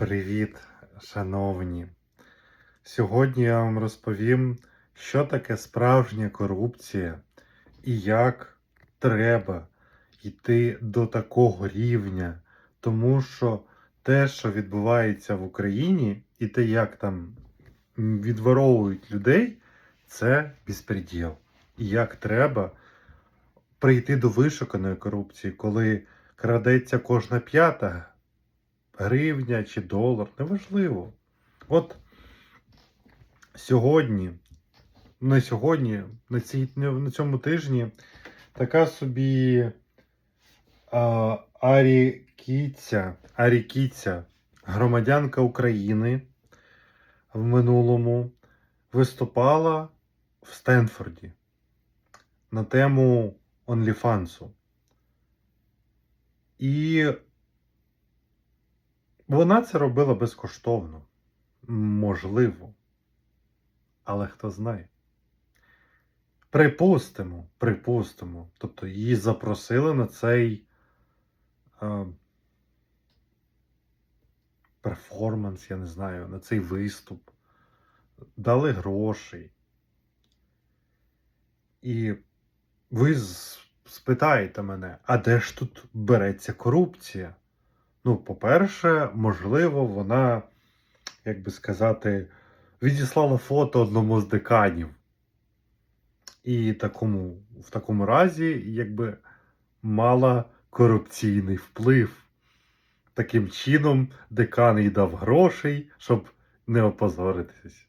Привіт, шановні! Сьогодні я вам розповім, що таке справжня корупція і як треба йти до такого рівня. Тому що те, що відбувається в Україні, і те, як там відворовують людей, це безпреділ. І як треба прийти до вишуканої корупції, коли крадеться кожна п'ята гривня чи долар, неважливо. От сьогодні, не сьогодні, на, цій, на цьому тижні така собі а, Арі Кіця, Арі Кіця, громадянка України в минулому, виступала в Стенфорді на тему OnlyFans. І вона це робила безкоштовно. Можливо. Але хто знає. Припустимо, припустимо. Тобто її запросили на цей е, перформанс, я не знаю, на цей виступ. Дали грошей. І ви спитаєте мене, а де ж тут береться корупція? Ну, по-перше, можливо, вона, як би сказати, відіслала фото одному з деканів. І такому, в такому разі, якби мала корупційний вплив. Таким чином, декан їй дав грошей, щоб не опозоритись.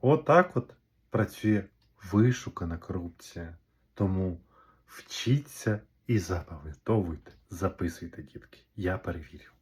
Отак от працює вишукана корупція. Тому вчіться і запам'ятовуйте, записуйте, дітки. Я перевірю.